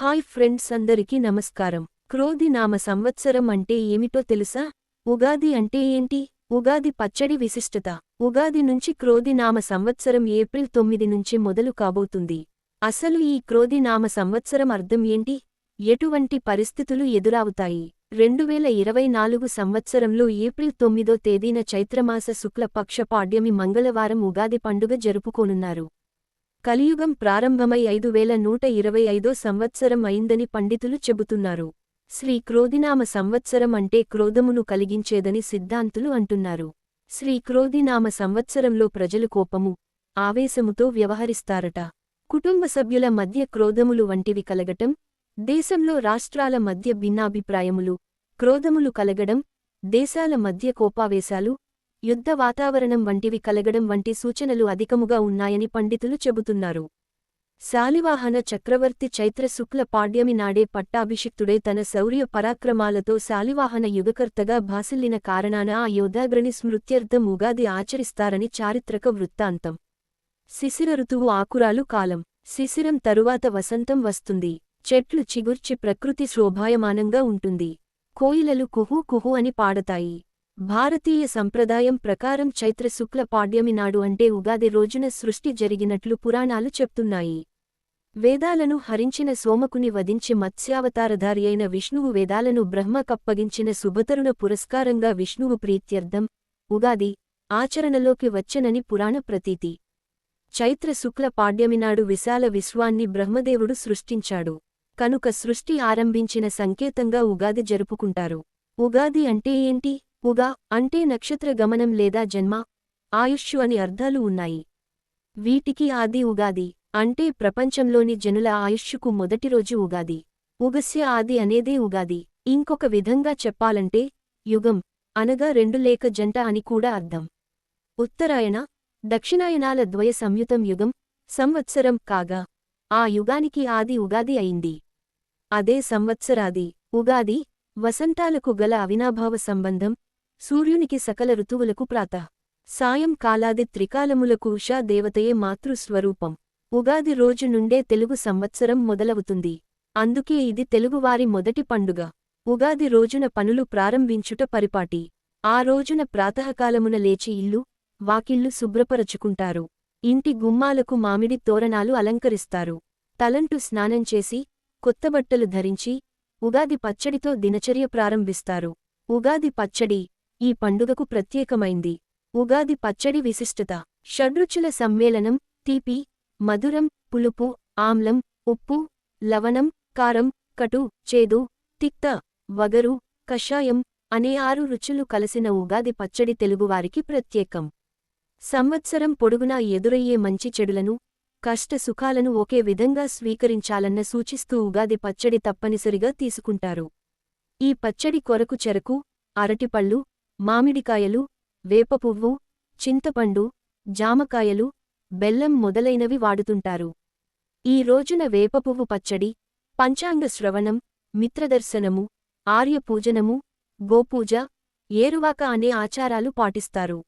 Hi friends అందరికీ నమస్కారం. క్రోధి నామ సంవత్సరం అంటే ఏమిటో తెలుసా? ఉగాది అంటే ఏంటి? ఉగాది పచ్చడి విశిష్టత. ఉగాది నుంచి క్రోధి నామ సంవత్సరం ఏప్రిల్ తొమ్మిది నుంచి మొదలు కాబోతుంది. అసలు ఈ క్రోధి నామ సంవత్సరం అర్థం ఏంటి? ఎటువంటి పరిస్థితులు ఎదురవుతాయి? రెండువేల ఇరవై నాలుగు సంవత్సరంలో ఏప్రిల్ తొమ్మిదో తేదీన చైత్రమాస శుక్లపక్ష పాడ్యమి మంగళవారం ఉగాది పండుగ జరుపుకోనున్నారు. కలియుగం ప్రారంభమై ఐదు వేల నూట ఇరవై ఐదో సంవత్సరం అయిందని పండితులు చెబుతున్నారు. శ్రీ క్రోధినామ సంవత్సరం అంటే క్రోధమును కలిగించేదని సిద్ధాంతులు అంటున్నారు. శ్రీ క్రోధినామ సంవత్సరంలో ప్రజలు కోపము ఆవేశముతో వ్యవహరిస్తారట. కుటుంబ సభ్యుల మధ్య క్రోధములు వంటివి కలగటం దేశంలో రాష్ట్రాల మధ్య భిన్నాభిప్రాయములు క్రోధములు కలగడం దేశాల మధ్య కోపావేశాలు యుద్ధ వాతావరణం వంటివి కలగడం వంటి సూచనలు అధికముగా ఉన్నాయని పండితులు చెబుతున్నారు. శాలివాహన చక్రవర్తి చైత్ర శుక్ల పాడ్యమి నాడే పట్టాభిషిక్తుడే తన శౌర్య పరాక్రమాలతో శాలివాహన యుగకర్తగా భాసిల్లిన కారణాన ఆ యోధాగ్రణి స్మృత్యర్థం ఉగాది ఆచరిస్తారని చారిత్రక వృత్తాంతం. శిశిర ఋతువు ఆకురాలు కాలం. శిశిరం తరువాత వసంతం వస్తుంది. చెట్లు చిగుర్చి ప్రకృతి శోభాయమానంగా ఉంటుంది. కోయిలలు కుహూ కుహూ అని పాడతాయి. భారతీయ సంప్రదాయం ప్రకారం చైత్ర శుక్ల పాడ్యమి నాడు అంటే ఉగాది రోజున సృష్టి జరిగినట్లు పురాణాలు చెప్తున్నాయి. వేదాలను హరించిన సోమకుని వధించి మత్స్యావతారధారి అయిన విష్ణువు వేదాలను బ్రహ్మ కప్పగించిన సుభతరుణ పురస్కారంగా విష్ణువు ప్రీత్యర్థం ఉగాది ఆచరణలోకి వచ్చనని పురాణ ప్రతీతి. చైత్ర శుక్ల పాడ్యమినాడు విశాల విశ్వాన్ని బ్రహ్మదేవుడు సృష్టించాడు. కనుక సృష్టి ఆరంభించిన సంకేతంగా ఉగాది జరుపుకుంటారు. ఉగాది అంటే ఏంటి? ఉగా అంటే నక్షత్ర గమనం లేదా జన్మ ఆయుష్షు అని అర్థాలు ఉన్నాయి. వీటికి ఆది ఉగాది అంటే ప్రపంచంలోని జనుల ఆయుష్షుకు మొదటి రోజు ఉగాది. ఉగస్య ఆది అనేదే ఉగాది. ఇంకొక విధంగా చెప్పాలంటే యుగం అనగా రెండు లేక జంట అని కూడా అర్థం. ఉత్తరాయణ దక్షిణాయనాల ద్వయ సంయుతం యుగం సంవత్సరం కాగా ఆ యుగానికి ఆది ఉగాది అయింది. అదే సంవత్సరాది ఉగాది వసంతాలకు గల అవినాభావ సంబంధం సూర్యునికి సకల ఋతువులకు ప్రాత. సాయం కాలాది త్రికాలములకు ఉషా దేవతయే మాతృస్వరూపం. ఉగాది రోజు నుండే తెలుగు సంవత్సరం మొదలవుతుంది. అందుకే ఇది తెలుగువారి మొదటి పండుగ. ఉగాది రోజున పనులు ప్రారంభించుట పరిపాటి. ఆ రోజున ప్రాతకాలమున లేచి ఇల్లు వాకిళ్ళు శుభ్రపరచుకుంటారు. ఇంటి గుమ్మాలకు మామిడి తోరణాలు అలంకరిస్తారు. తలంటు స్నానం చేసి కొత్తబట్టలు ధరించి ఉగాది పచ్చడితో దినచర్య ప్రారంభిస్తారు. ఉగాది పచ్చడి ఈ పండుగకు ప్రత్యేకమైంది. ఉగాది పచ్చడి విశిష్టత. షడ్రుచుల సమ్మేళనం తీపి మధురం పులుపు ఆమ్లం ఉప్పు లవణం కారం కటు చేదు తిక్త వగరు కషాయం అనే ఆరు రుచులు కలిసిన ఉగాది పచ్చడి తెలుగువారికి ప్రత్యేకం. సంవత్సరం పొడుగునా ఎదురయ్యే మంచి చెడులను కష్ట సుఖాలను ఒకే విధంగా స్వీకరించాలన్న సూచిస్తూ ఉగాది పచ్చడి తప్పనిసరిగా తీసుకుంటారు. ఈ పచ్చడి కొరకు చెరకు అరటిపళ్ళు మామిడికాయలు వేపపువ్వు చింతపండు జామకాయలు బెల్లం మొదలైనవి వాడుతుంటారు. ఈ రోజున వేపపువ్వు పచ్చడి పంచాంగ శ్రవణం మిత్రదర్శనము ఆర్యపూజనము గోపూజ ఏరువాక అనే ఆచారాలు పాటిస్తారు.